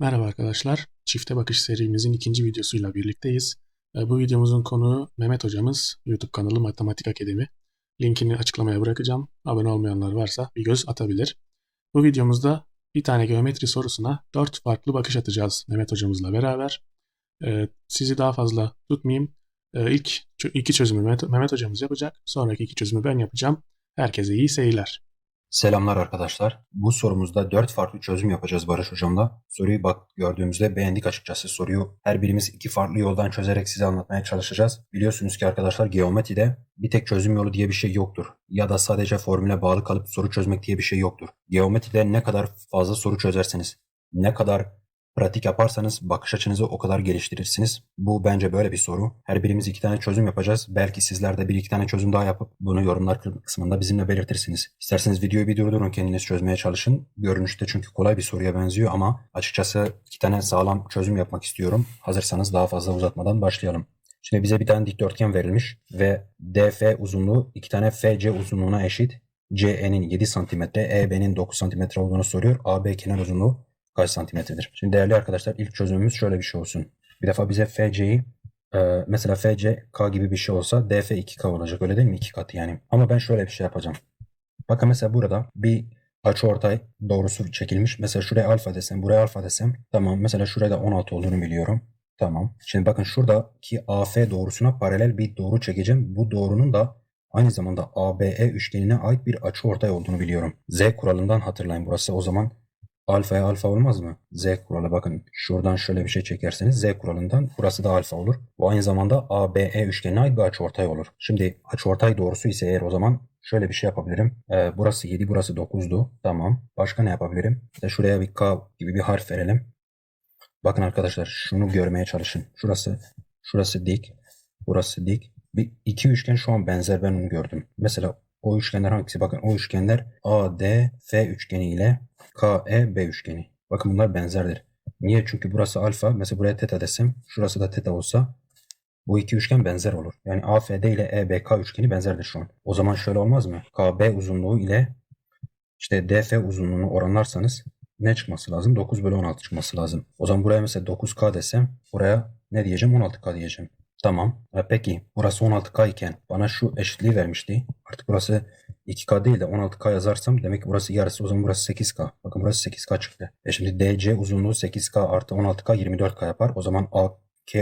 Merhaba arkadaşlar. Çifte Bakış serimizin ikinci videosuyla birlikteyiz. E, Bu videomuzun konuğu Mehmet hocamız, YouTube kanalı Matematik Akademi. Linkini açıklamaya bırakacağım. Abone olmayanlar varsa bir göz atabilir. Bu videomuzda bir tane geometri sorusuna dört farklı bakış atacağız Mehmet hocamızla beraber. E, Sizi daha fazla tutmayayım. E, İlk iki çözümü Mehmet hocamız yapacak. Sonraki iki çözümü ben yapacağım. Herkese iyi seyirler. Selamlar arkadaşlar. Bu sorumuzda 4 farklı çözüm yapacağız Barış hocamla. Soruyu bak gördüğümüzde beğendik açıkçası soruyu. Her birimiz iki farklı yoldan çözerek size anlatmaya çalışacağız. Biliyorsunuz ki arkadaşlar geometride bir tek çözüm yolu diye bir şey yoktur. Ya da sadece formüle bağlı kalıp soru çözmek diye bir şey yoktur. Geometride ne kadar fazla soru çözerseniz, ne kadar pratik yaparsanız bakış açınızı o kadar geliştirirsiniz. Bu bence böyle bir soru. Her birimiz iki tane çözüm yapacağız. Belki sizler de bir iki tane çözüm daha yapıp bunu yorumlar kısmında bizimle belirtirsiniz. İsterseniz videoyu bir durdurun kendiniz çözmeye çalışın. Görünüşte çünkü kolay bir soruya benziyor ama açıkçası iki tane sağlam çözüm yapmak istiyorum. Hazırsanız daha fazla uzatmadan başlayalım. Şimdi bize bir tane dikdörtgen verilmiş ve DF uzunluğu iki tane FC uzunluğuna eşit. CE'nin 7 cm, EB'nin 9 cm olduğunu soruyor. AB kenar uzunluğu kaç santimetredir? Şimdi değerli arkadaşlar ilk çözümümüz şöyle bir şey olsun. Bir defa bize FC'yi e, mesela FC K gibi bir şey olsa DF 2K olacak öyle değil mi? 2 katı yani. Ama ben şöyle bir şey yapacağım. Bakın mesela burada bir açıortay doğrusu çekilmiş. Mesela şuraya alfa desem, buraya alfa desem. Tamam. Mesela şurada 16 olduğunu biliyorum. Tamam. Şimdi bakın şuradaki AF doğrusuna paralel bir doğru çekeceğim. Bu doğrunun da aynı zamanda ABE üçgenine ait bir açıortay olduğunu biliyorum. Z kuralından hatırlayın burası. O zaman alfaya alfa olmaz mı? Z kuralı bakın şuradan şöyle bir şey çekerseniz Z kuralından burası da alfa olur. Bu aynı zamanda ABE üçgenine ait bir açıortay olur. Şimdi açıortay doğrusu ise eğer o zaman şöyle bir şey yapabilirim. Ee, burası 7 burası 9'du. Tamam. Başka ne yapabilirim? İşte şuraya bir K gibi bir harf verelim. Bakın arkadaşlar şunu görmeye çalışın. Şurası şurası dik. Burası dik. Bir iki üçgen şu an benzer ben onu gördüm. Mesela o üçgenler hangisi? Bakın o üçgenler ADF üçgeni ile KEB üçgeni. Bakın bunlar benzerdir. Niye? Çünkü burası alfa. Mesela buraya teta desem, şurası da teta olsa bu iki üçgen benzer olur. Yani AFD ile EBK üçgeni benzerdir şu an. O zaman şöyle olmaz mı? KB uzunluğu ile işte DF uzunluğunu oranlarsanız ne çıkması lazım? 9 bölü 16 çıkması lazım. O zaman buraya mesela 9K desem buraya ne diyeceğim? 16K diyeceğim. Tamam. E peki burası 16K iken bana şu eşitliği vermişti. Artık burası 2K değil de 16K yazarsam demek ki burası yarısı o zaman burası 8K. Bakın burası 8K çıktı. E şimdi DC uzunluğu 8K artı 16K 24K yapar. O zaman AK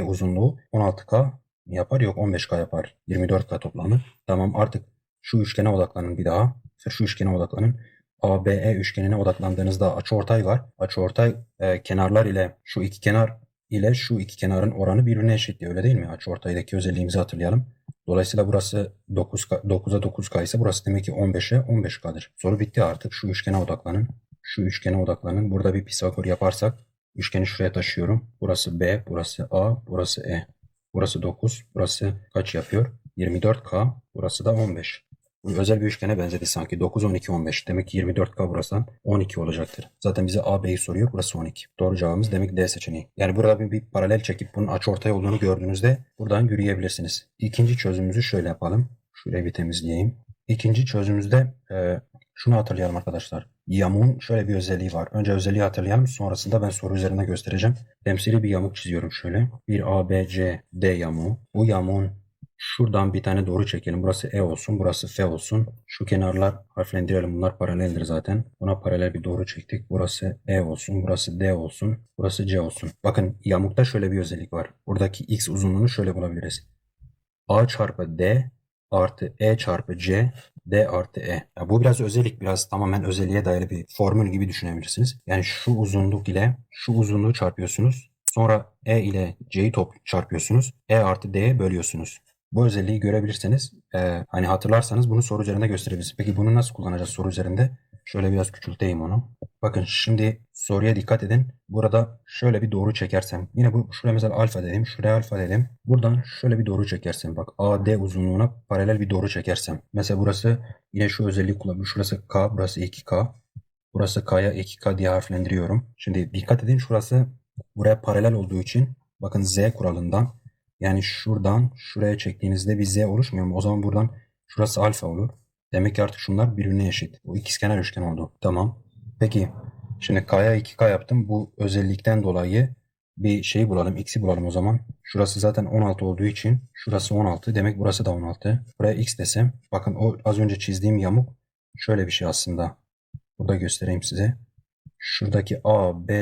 uzunluğu 16K yapar yok 15K yapar. 24K toplamı. Tamam artık şu üçgene odaklanın bir daha. Şu üçgene odaklanın. ABE üçgenine odaklandığınızda açıortay var. Açıortay e, kenarlar ile şu iki kenar ile şu iki kenarın oranı birbirine eşit öyle değil mi? Açıortaydaki özelliğimizi hatırlayalım. Dolayısıyla burası 9 9'a 9K ise burası demek ki 15'e 15K'dır. Soru bitti artık. Şu üçgene odaklanın. Şu üçgene odaklanın. Burada bir Pisagor yaparsak üçgeni şuraya taşıyorum. Burası B, burası A, burası E. Burası 9, burası kaç yapıyor? 24K, burası da 15. Özel bir üçgene benzedi sanki. 9, 12, 15. Demek ki 24K burasından 12 olacaktır. Zaten bize AB'yi soruyor. Burası 12. Doğru cevabımız demek D seçeneği. Yani burada bir, bir paralel çekip bunun açıortay olduğunu gördüğünüzde buradan yürüyebilirsiniz. İkinci çözümümüzü şöyle yapalım. Şurayı bir temizleyeyim. İkinci çözümümüzde e, şunu hatırlayalım arkadaşlar. Yamuğun şöyle bir özelliği var. Önce özelliği hatırlayalım. Sonrasında ben soru üzerinde göstereceğim. Temsili bir yamuk çiziyorum şöyle. Bir ABC D yamuğu. Bu yamuğun Şuradan bir tane doğru çekelim. Burası E olsun, burası F olsun. Şu kenarlar harflendirelim. Bunlar paraleldir zaten. Buna paralel bir doğru çektik. Burası E olsun, burası D olsun, burası C olsun. Bakın yamukta şöyle bir özellik var. Buradaki X uzunluğunu şöyle bulabiliriz. A çarpı D artı E çarpı C D artı E. Ya bu biraz özellik, biraz tamamen özelliğe dayalı bir formül gibi düşünebilirsiniz. Yani şu uzunluk ile şu uzunluğu çarpıyorsunuz. Sonra E ile C'yi top çarpıyorsunuz. E artı D'ye bölüyorsunuz. Bu özelliği görebilirseniz e, hani hatırlarsanız bunu soru üzerinde gösterebilirsiniz. Peki bunu nasıl kullanacağız soru üzerinde? Şöyle biraz küçülteyim onu. Bakın şimdi soruya dikkat edin. Burada şöyle bir doğru çekersem. Yine bu şuraya mesela alfa dedim. Şuraya alfa dedim. Buradan şöyle bir doğru çekersem. Bak AD uzunluğuna paralel bir doğru çekersem. Mesela burası yine şu özelliği kullanıyor. Şurası K, burası 2K. Burası K'ya 2K diye harflendiriyorum. Şimdi dikkat edin şurası buraya paralel olduğu için bakın Z kuralından yani şuradan şuraya çektiğinizde bir z oluşmuyor mu? O zaman buradan şurası alfa olur. Demek ki artık şunlar birbirine eşit. Bu ikizkenar üçgen oldu. Tamam. Peki Şimdi K'ya 2K yaptım. Bu özellikten dolayı bir şeyi bulalım. X'i bulalım o zaman. Şurası zaten 16 olduğu için şurası 16. Demek burası da 16. Buraya X desem. Bakın o az önce çizdiğim yamuk şöyle bir şey aslında. Burada göstereyim size. Şuradaki A, B,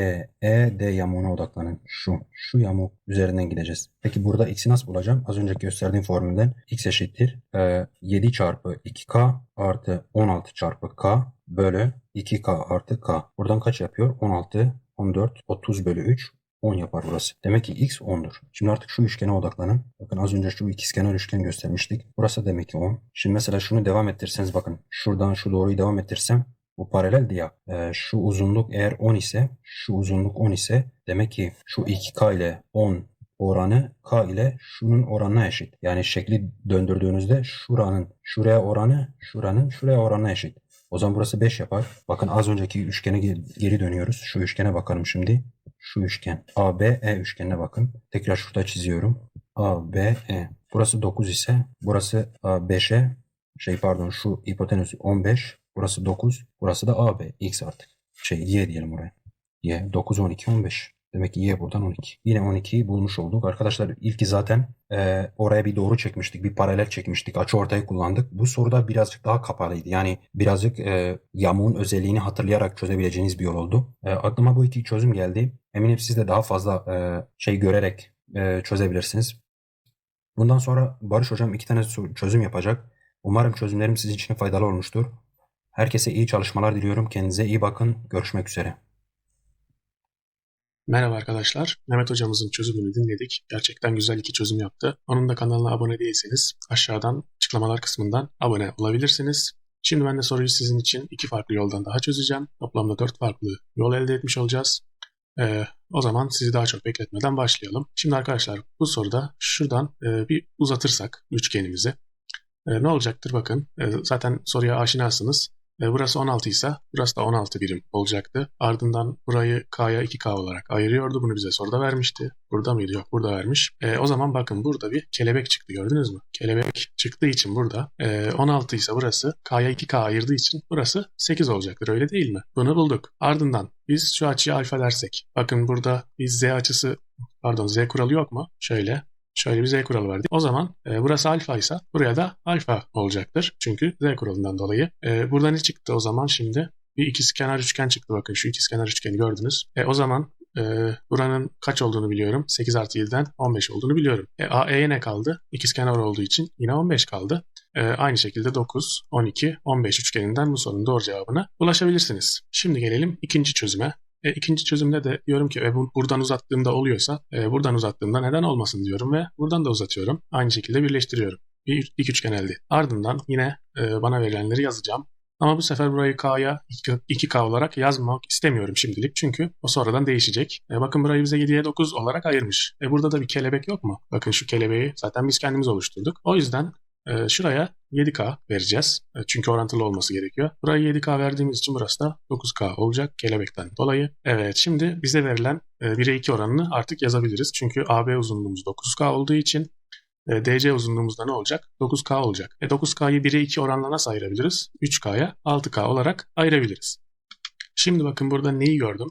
E, D yamuğuna odaklanın. Şu. Şu yamuk üzerinden gideceğiz. Peki burada x'i nasıl bulacağım? Az önce gösterdiğim formülden x eşittir. e, 7 çarpı 2k artı 16 çarpı k bölü 2k artı k. Buradan kaç yapıyor? 16, 14, 30 bölü 3, 10 yapar burası. Demek ki x 10'dur. Şimdi artık şu üçgene odaklanın. Bakın az önce şu ikizkenar üçgen göstermiştik. Burası demek ki 10. Şimdi mesela şunu devam ettirseniz bakın. Şuradan şu doğruyu devam ettirsem bu paraleldi ya. Ee, şu uzunluk eğer 10 ise şu uzunluk 10 ise demek ki şu 2k ile 10 oranı k ile şunun oranına eşit. Yani şekli döndürdüğünüzde şuranın şuraya oranı şuranın şuraya oranına eşit. O zaman burası 5 yapar. Bakın az önceki üçgene ge- geri dönüyoruz. Şu üçgene bakalım şimdi. Şu üçgen. ABE üçgenine bakın. Tekrar şurada çiziyorum. ABE. Burası 9 ise burası 5'e şey pardon şu hipotenüs 15. Burası 9. Burası da AB. X artık. Şey Y diyelim oraya. Y 9, 12, 15. Demek ki Y buradan 12. Yine 12'yi bulmuş olduk. Arkadaşlar ilki zaten e, oraya bir doğru çekmiştik. Bir paralel çekmiştik. Açı ortayı kullandık. Bu soruda birazcık daha kapalıydı. Yani birazcık e, yamuğun özelliğini hatırlayarak çözebileceğiniz bir yol oldu. E, aklıma bu iki çözüm geldi. Eminim siz de daha fazla e, şey görerek e, çözebilirsiniz. Bundan sonra Barış Hocam iki tane çözüm yapacak. Umarım çözümlerim sizin için faydalı olmuştur. Herkese iyi çalışmalar diliyorum. Kendinize iyi bakın. Görüşmek üzere. Merhaba arkadaşlar. Mehmet hocamızın çözümünü dinledik. Gerçekten güzel iki çözüm yaptı. Onun da kanalına abone değilseniz aşağıdan açıklamalar kısmından abone olabilirsiniz. Şimdi ben de soruyu sizin için iki farklı yoldan daha çözeceğim. Toplamda dört farklı yol elde etmiş olacağız. Ee, o zaman sizi daha çok bekletmeden başlayalım. Şimdi arkadaşlar bu soruda şuradan e, bir uzatırsak üçgenimizi e, ne olacaktır bakın. E, zaten soruya aşinasınız. E, burası 16 ise burası da 16 birim olacaktı. Ardından burayı K'ya 2K olarak ayırıyordu. Bunu bize soruda vermişti. Burada mıydı? Yok burada vermiş. E, o zaman bakın burada bir kelebek çıktı gördünüz mü? Kelebek çıktığı için burada e, 16 ise burası K'ya 2K ayırdığı için burası 8 olacaktır öyle değil mi? Bunu bulduk. Ardından biz şu açıyı alfa dersek. Bakın burada bir Z açısı pardon Z kuralı yok mu? Şöyle Şöyle bir Z kuralı var. O zaman e, burası alfa ise buraya da alfa olacaktır. Çünkü Z kuralından dolayı. E, burada ne çıktı o zaman şimdi? Bir ikizkenar üçgen çıktı bakın. Şu ikizkenar üçgeni gördünüz. E, o zaman e, buranın kaç olduğunu biliyorum. 8 artı 7'den 15 olduğunu biliyorum. E, AE'ye ne kaldı? İkizkenar olduğu için yine 15 kaldı. E, aynı şekilde 9, 12, 15 üçgeninden bu sorunun doğru cevabına ulaşabilirsiniz. Şimdi gelelim ikinci çözüme. E, ikinci çözümde de diyorum ki e, bu, buradan uzattığımda oluyorsa e, buradan uzattığımda neden olmasın diyorum ve buradan da uzatıyorum. Aynı şekilde birleştiriyorum. Bir dik üçgen elde. Ardından yine e, bana verilenleri yazacağım. Ama bu sefer burayı K'ya 2K olarak yazmak istemiyorum şimdilik. Çünkü o sonradan değişecek. E, bakın burayı bize 7'ye 9 olarak ayırmış. E, burada da bir kelebek yok mu? Bakın şu kelebeği zaten biz kendimiz oluşturduk. O yüzden e, şuraya 7K vereceğiz. E, çünkü orantılı olması gerekiyor. Buraya 7K verdiğimiz için burası da 9K olacak kelebekten dolayı. Evet şimdi bize verilen e, 1'e 2 oranını artık yazabiliriz. Çünkü AB uzunluğumuz 9K olduğu için e, DC uzunluğumuzda ne olacak? 9K olacak. E 9K'yı 1'e 2 oranla nasıl ayırabiliriz? 3K'ya 6K olarak ayırabiliriz. Şimdi bakın burada neyi gördüm?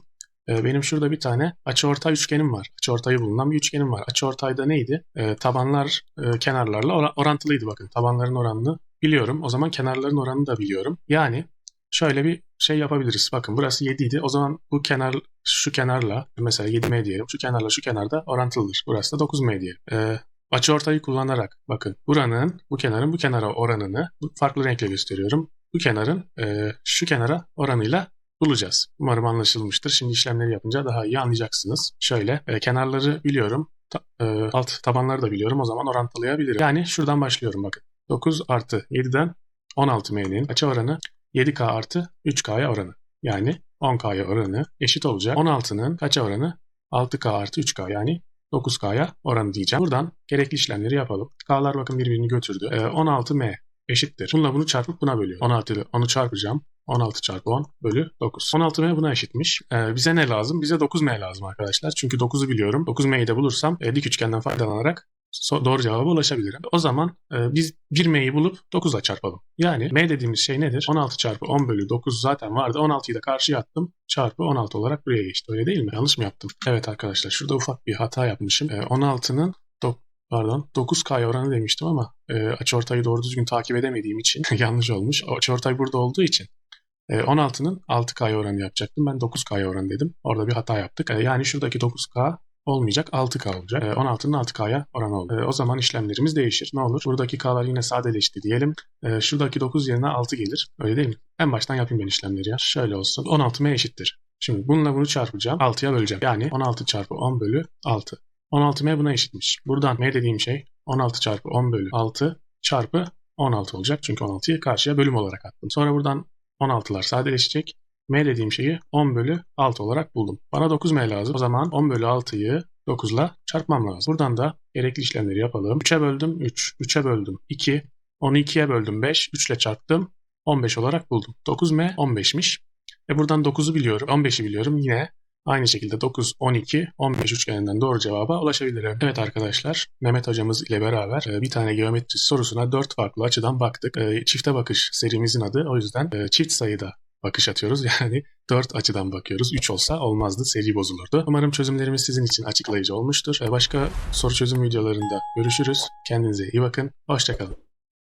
E, benim şurada bir tane açıortay üçgenim var. Açıortayı bulunan bir üçgenim var. Açıortayda neydi? E, tabanlar e, kenarlarla or- orantılıydı bakın. Tabanların oranını biliyorum. O zaman kenarların oranını da biliyorum. Yani şöyle bir şey yapabiliriz. Bakın burası 7 idi. O zaman bu kenar şu kenarla mesela 7M diyelim. Şu kenarla şu kenarda orantılıdır. Burası da 9M diyelim. E, Açıortayı kullanarak bakın buranın bu kenarın bu kenara oranını farklı renkle gösteriyorum. Bu kenarın e, şu kenara oranıyla bulacağız. Umarım anlaşılmıştır. Şimdi işlemleri yapınca daha iyi anlayacaksınız. Şöyle e, kenarları biliyorum. Ta, e, alt tabanları da biliyorum. O zaman orantılayabilirim. Yani şuradan başlıyorum bakın. 9 artı 7'den 16m'nin açı oranı 7k artı 3k'ya oranı. Yani 10k'ya oranı eşit olacak. 16'nın kaça oranı? 6k artı 3k yani 9K'ya oranı diyeceğim. Buradan gerekli işlemleri yapalım. K'lar bakın birbirini götürdü. Ee, 16M eşittir. Bununla bunu çarpıp buna bölüyor. 16 ile onu çarpacağım. 16 çarpı 10 bölü 9. 16m buna eşitmiş. Ee, bize ne lazım? Bize 9m lazım arkadaşlar. Çünkü 9'u biliyorum. 9m'yi de bulursam e, dik üçgenden faydalanarak so- doğru cevaba ulaşabilirim. O zaman e, biz 1m'yi bulup 9'la çarpalım. Yani m dediğimiz şey nedir? 16 çarpı 10 bölü 9 zaten vardı. 16'yı da karşıya attım. Çarpı 16 olarak buraya geçti. Öyle değil mi? Yanlış mı yaptım? Evet arkadaşlar şurada ufak bir hata yapmışım. E, 16'nın Pardon 9K oranı demiştim ama e, açıortayı doğru düzgün takip edemediğim için yanlış olmuş. Açıortay burada olduğu için 16'nın 6K oranı yapacaktım. Ben 9K oranı dedim. Orada bir hata yaptık. E, yani şuradaki 9K olmayacak 6K olacak. E, 16'nın 6K'ya oranı oldu. O zaman işlemlerimiz değişir. Ne olur? Buradaki K'lar yine sadeleşti diyelim. Şuradaki 9 yerine 6 gelir. Öyle değil mi? En baştan yapayım ben işlemleri ya. Şöyle olsun. 16M eşittir. Şimdi bununla bunu çarpacağım. 6'ya böleceğim. Yani 16 çarpı 10 bölü 6. 16m buna eşitmiş. Buradan m dediğim şey 16 çarpı 10 bölü 6 çarpı 16 olacak. Çünkü 16'yı karşıya bölüm olarak attım. Sonra buradan 16'lar sadeleşecek. m dediğim şeyi 10 bölü 6 olarak buldum. Bana 9m lazım. O zaman 10 bölü 6'yı 9 ile çarpmam lazım. Buradan da gerekli işlemleri yapalım. 3'e böldüm 3. 3'e böldüm 2. Onu 2'ye böldüm 5. 3 ile çarptım. 15 olarak buldum. 9m 15'miş. E buradan 9'u biliyorum. 15'i biliyorum. Yine Aynı şekilde 9, 12, 15 üçgeninden doğru cevaba ulaşabilirim. Evet arkadaşlar, Mehmet hocamız ile beraber e, bir tane geometri sorusuna 4 farklı açıdan baktık. E, Çifte bakış serimizin adı o yüzden e, çift sayıda bakış atıyoruz. Yani 4 açıdan bakıyoruz. 3 olsa olmazdı, seri bozulurdu. Umarım çözümlerimiz sizin için açıklayıcı olmuştur. Başka soru çözüm videolarında görüşürüz. Kendinize iyi bakın. Hoşçakalın.